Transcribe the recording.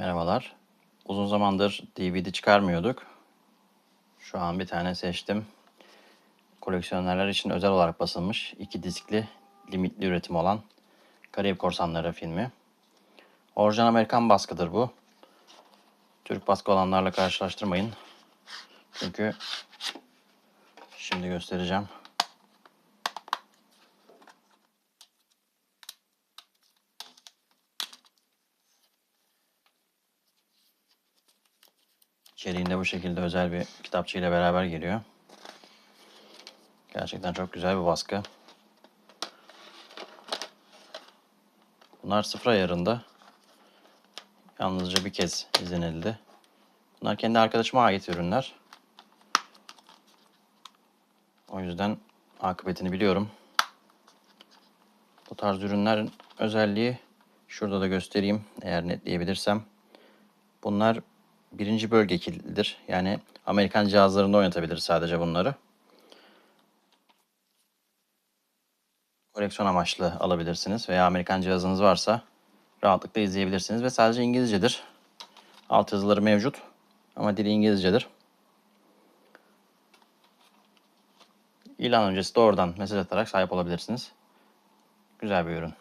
Merhabalar. Uzun zamandır DVD çıkarmıyorduk. Şu an bir tane seçtim. Koleksiyonerler için özel olarak basılmış iki diskli limitli üretim olan Karayip Korsanları filmi. Orijinal Amerikan baskıdır bu. Türk baskı olanlarla karşılaştırmayın. Çünkü şimdi göstereceğim. İçeriğinde bu şekilde özel bir kitapçı ile beraber geliyor. Gerçekten çok güzel bir baskı. Bunlar sıfır ayarında. Yalnızca bir kez izlenildi. Bunlar kendi arkadaşıma ait ürünler. O yüzden akıbetini biliyorum. Bu tarz ürünlerin özelliği şurada da göstereyim eğer netleyebilirsem. Bunlar birinci bölge kilitlidir. Yani Amerikan cihazlarında oynatabilir sadece bunları. Koleksiyon amaçlı alabilirsiniz veya Amerikan cihazınız varsa rahatlıkla izleyebilirsiniz ve sadece İngilizcedir. Alt yazıları mevcut ama dili İngilizcedir. İlan öncesi de oradan mesaj atarak sahip olabilirsiniz. Güzel bir ürün.